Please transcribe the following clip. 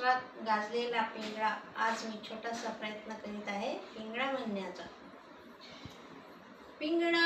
महाराष्ट्रात गाजलेला पिंगळा आज मी छोटासा प्रयत्न करीत आहे पिंगळा म्हणण्याचा. पिंगळा